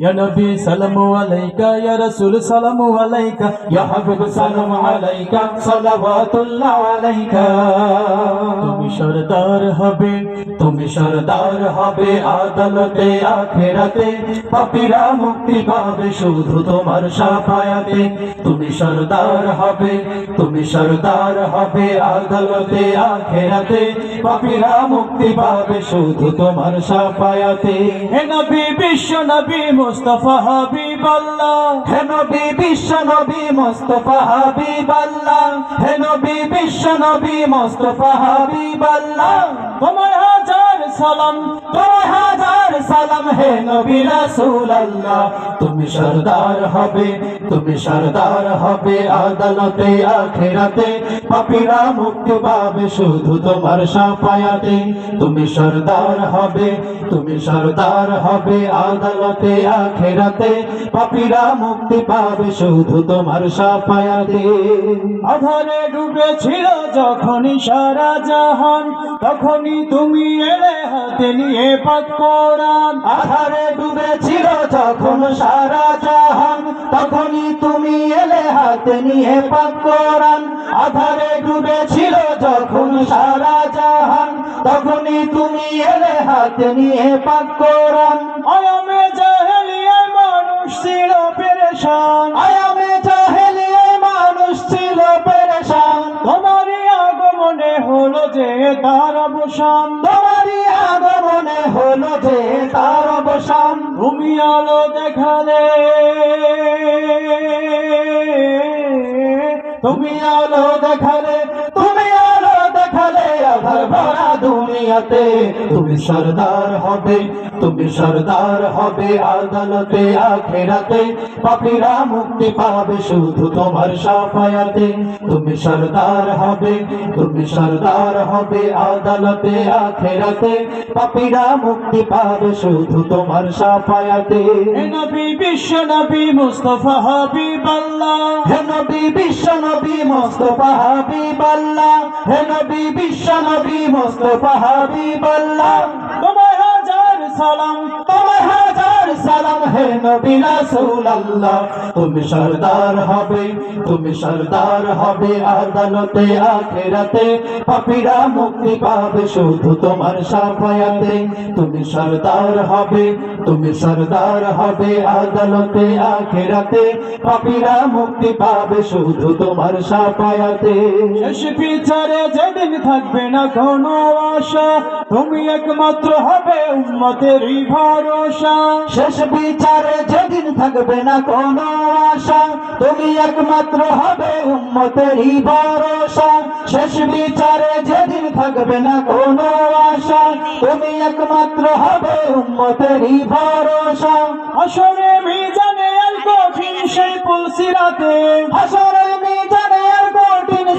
يا نبي سلام عليك يا رسول سلام عليك يا حبيب سلام عليك صلوات الله عليك তুমি সরদার হবে তুমি সরদার হবে আদালতে আখেরাতে পাপীরা মুক্তি পাবে শুধু তোমার সাফায়াতে তুমি সরদার হবে তুমি সরদার হবে আদালতে আখেরাতে পাপীরা মুক্তি পাবে শুধু তোমার সাফায়াতে হে নবী বিশ্ব নবী মুস্তাফা হাবিব আল্লাহ হে নবী বিশ্ব নবী মোস্তফা হাবিব আল্লাহ হে নবী বিশ্ব নবী মোস্তফা হাবিব আল্লাহ তোমার হাজার সালাম। তোমার হাজার সালাম হে নবী রাসূল আল্লাহ তুমি সরদার হবে তুমি সরদার হবে আদালতে আখেরাতে। পাপীরা মুক্তি পাবে শুধু তোমার সাফায়াতে। তুমি সরদার হবে তুমি সরদার হবে আদালতে আখেরাতে। পাপীরা মুক্তি পাবে শুধু তোমার সাফায়াতে। আধারে ডুবেছিল যখনই সারা জাহান তখনই তুমি এলে হাতে নিয়ে পাক কোরআন। আধারে ডুবেছিল যখন সারা জাহান তখনই তুমি এলে হাতে নিয়ে পাক কোরআন। আধারে ডুবেছিল যখন সারা জাহান তখনই তুমি এলে হাতে নিয়ে পাক কোরআন। আয়ামে জাহেলিয়ায় মানুষ ছিল পেরেশান। আয়ামে জাহেলিয়ায় মানুষ ছিল পেরেশান। তোমারই আগমনে হলো যে তার অবসান। তোমারই আগমনে হলো যে তার অবসান ভূমি আলো দেখালে তুমি আলো দেখালে তুমি আলো দেখালে আধার ভরা দুনিয়াতে। তুমি সরদার হবে তুমি সরদার হবে আদালতে আখেরাতে। পাপীরা মুক্তি পাবে শুধু তোমার সাফায়াতে। তুমি সরদার হবে তুমি সরদার হবে আদালতে আখেরাতে। পাপীরা মুক্তি পাবে শুধু তোমার সাফায়াতে। নবী বিশ্ব নবী মুস্তফা হাবিব আল্লাহ হে নবী বিশ্ব নবী মুস্তফা হাবিব আল্লাহ হে নবী বিশ্ব নবী মুস্তফা হাবিব আল্লাহ সালাম হাজার সালাম হে নবী তুমি সরদার হবে, তুমি সরদার হবে আদালতে, আখেরাতে। পাপীরা মুক্তি পাবে শুধু তোমার সাফায়াতে। তুমি সরদার হবে, তুমি সরদার হবে আদালতে, আখেরাতে। পাপীরা মুক্তি পাবে শুধু তোমার সাফায়াতে। শেষ যেদিন থাকবে না কোনো আশা তুমি একমাত্র হবে উম্মতেরই ভরসা। শেষ বিচারে যেদিন থাকবে না কোনো আশা তুমি একমাত্র হবে উম্মতেরই ভরসা। শেষ বিচারে যেদিন থাকবে না কোনো আশা তুমি একমাত্র হবে উম্মতেরই ভরসা। আসরে মিজানে আর কঠিন সেই পুলসিরাতে আসরে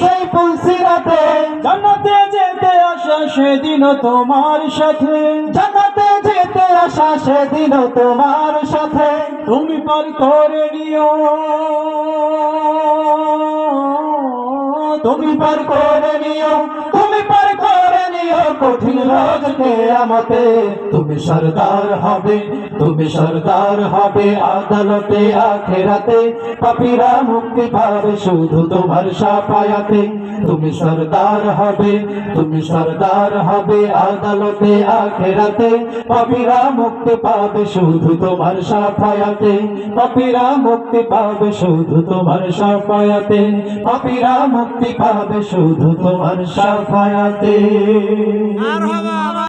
সেই পুলসিরাতে জান্নাতে যেতে আসা সেদিন তোমার সাথে। জান্নাতে যেতে আসা সেদিন তোমার সাথে। তুমি পার করে নিও। তুমি পার করে নিও। তুমি পার করে তুমি হবে তুমি হবে আদালতে, আখেরাতে। পাপীরা মুক্তি পাবে শুধু তোমার সাফায়াতে। তুমি হবে তুমি হবে আদালতে, আখেরাতে। পাপীরা মুক্তি পাবে শুধু তোমার সাফায়াতে। পাপীরা মুক্তি পাবে শুধু তোমার সাফায়াতে। পাপীরা মুক্তি পাবে শুধু তোমার সাফায়াতে। مرحبا